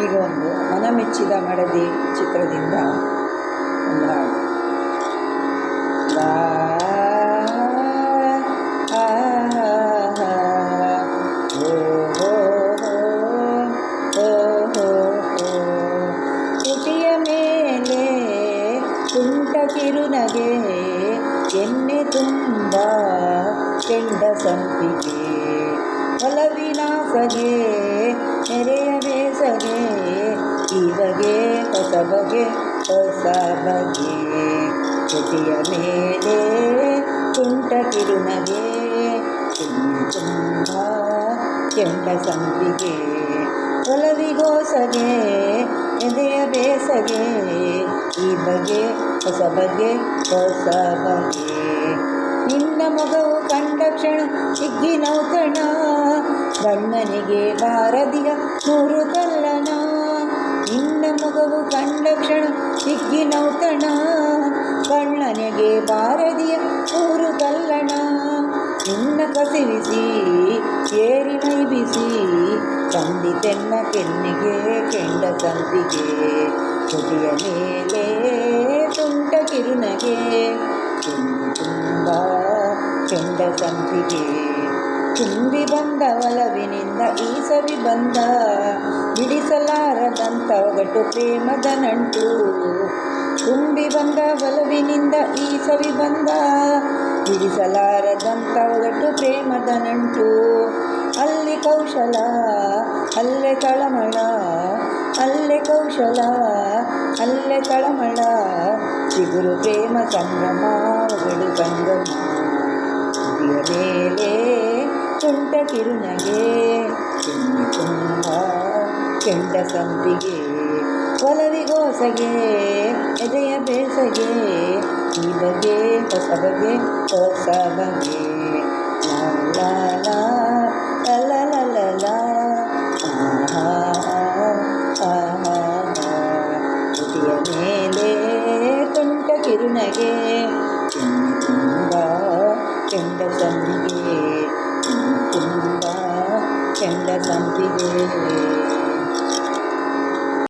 ಈಗ ಒಂದು ಮನಮೆಚ್ಚಿದ ಮಡದಿ ಚಿತ್ರದಿಂದ ಒಂದು ಓ. ತುಟಿಯ ಮೇಲೆ ತುಂಟ ಕಿರುನಗೆ ಎಣ್ಣೆ ತುಂಬ ಕೆಂಡ ಸಂಪಿಗೆ ಒಲವಿನಾಸಗೆ ಬಗೆ ಹೊಸ ಬಗೆ ತುಟಿಯ ಮೇಲೆ ತುಂಟ ಕಿರುನಗೆ. ಎಣ್ಣೆ ತುಂಬ ಕೆಂಡ ಸಂಪಿಗೆ. ಒಲವಿಗೋಸಗೆ ಎದೆಯ ಬೇಸಗೆ. ಈ ಬಗೆ ಹೊಸ ಬಗೆ ಹೊಸ ಬಗೆ ನಿನ್ನ ಮಗವು ಕಂಡಕ್ಷಣ ಕ್ಷಣ ಹಿಗ್ಗಿನೌತಣ ಗಣ್ಣನಿಗೆ ಬಾರದಿಯ ಮೂರು ತಲ್ಲಣ ನಿನ್ನ ಮಗವು ಕಂಡ ಕ್ಷಣ ಹಿಗ್ಗಿನೌತಣ ಕಣ್ಣನೆಗೆ ಬಾರದಿಯ ಊರು ಕಲ್ಲಣ. ನಿನ್ನ ಕಸಿವಿಸಿ, ಏರಿ ಮೈ ಬಿಸಿ ತಂದಿತೆನ್ನ ಕೆನ್ನಿಗೆ, ಕೆಂಡ ಸಂಪಿಗೆ ತುಟಿಯ ಮೇಲೆ ತುಂಟ ಕಿರುನಗೆ. ತುಂಬ ಕೆಂಡ ಸಂಪಿಗೆ ತುಂಬಿ ಬಂದ ಒಲವಿನಿಂದ ಈ ಸವಿ ಬಂದ, ಬಿಡಿಸಲಾರದಂತ ಒಗಟು ಪ್ರೇಮದ ನಂಟು. ತುಂಬಿ ಬಂದ ಒಲವಿನಿಂದ ಈ ಸವಿ ಬಂದ, ಬಿಡಿಸಲಾರದಂತ ಒಗಟು ಪ್ರೇಮದ ನಂಟು. ಅಲ್ಲಿ ಕೌಶಲ, ಅಲ್ಲೇ ತಳಮಳ ಅಲ್ಲೇ ಕೌಶಲ, ಅಲ್ಲೇ ತಳಮಳ ಚಿಗುರು ಪ್ರೇಮ ಸಂಭ್ರಮ ಒಗಡು ಸಂಗಮ ಮೇಲೆ ತುಂಟ ಕಿರುನಗೆ ಕೆನ್ನೆ ತುಂಬ ಕೆಂಡ ಸಂಪಿಗೆ ಒಲವಿಗೋಸಗೆ ಎದೆಯ ಬೇಸಗೆ ಈ ಬಗೆ ಹೊಸ ಬಗೆ ಹೊಸ ಬಗೆ ಲಾ ಲಾ ಲಾ ಲ ಲ ಲ ಲ ಆಹಾ ಆಹಾ ತುಟಿಯ ಮೇಲೆ ತುಂಟ ಕಿರುನಗೆ ಕೆನ್ನೆ ತುಂಬ ಕೆಂಡ ಸಂಪಿಗೆ ಕೆನ್ನೆ ತುಂಬ ಕೆಂಡ ಸಂಪಿಗೆ